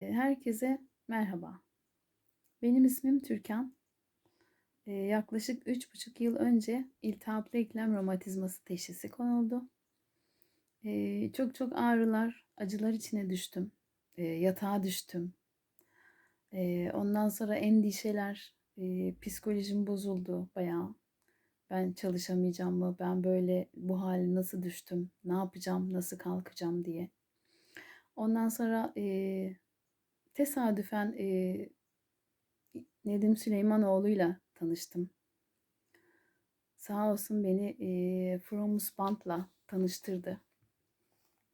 Herkese merhaba. Benim ismim Türkan. Yaklaşık 3,5 yıl önce iltihaplı eklem romatizması teşhisi konuldu. Çok çok ağrılar, acılar içine düştüm. Yatağa düştüm. Ondan sonra endişeler, psikolojim bozuldu bayağı. Ben çalışamayacağım mı? Ben böyle bu hale nasıl düştüm? Ne yapacağım? Nasıl kalkacağım diye. Ondan sonra eee, tesadüfen eee, Nedim Süleymanoğlu'yla tanıştım. Sağ olsun beni eee Fromus Band'la tanıştırdı.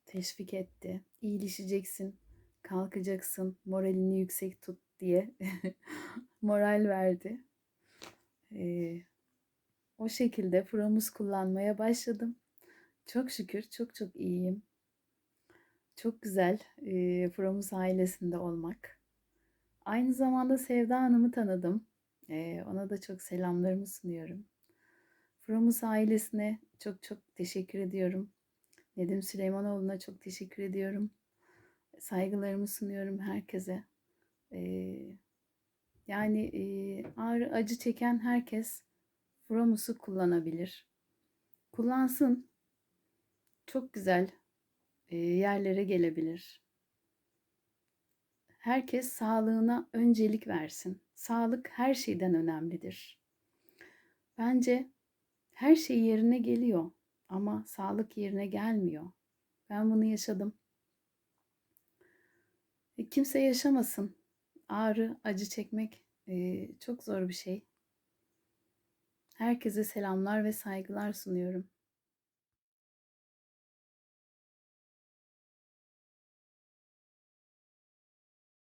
Teşvik etti. İyileşeceksin, kalkacaksın, moralini yüksek tut diye moral verdi. Eee, o şekilde Fromus kullanmaya başladım. Çok şükür çok çok iyiyim. Çok güzel eee Fromus ailesinde olmak. Aynı zamanda Sevda Hanım'ı tanıdım. Eee, ona da çok selamlarımı sunuyorum. Fromus ailesine çok çok teşekkür ediyorum. Nedim Süleymanoğlu'na çok teşekkür ediyorum. Saygılarımı sunuyorum herkese. Eee, yani eee, ağrı acı çeken herkes Fromus'u kullanabilir. Kullansın. Çok güzel yerlere gelebilir. Herkes sağlığına öncelik versin. Sağlık her şeyden önemlidir. Bence her şey yerine geliyor ama sağlık yerine gelmiyor. Ben bunu yaşadım. E, kimse yaşamasın. Ağrı, acı çekmek e, çok zor bir şey. Herkese selamlar ve saygılar sunuyorum.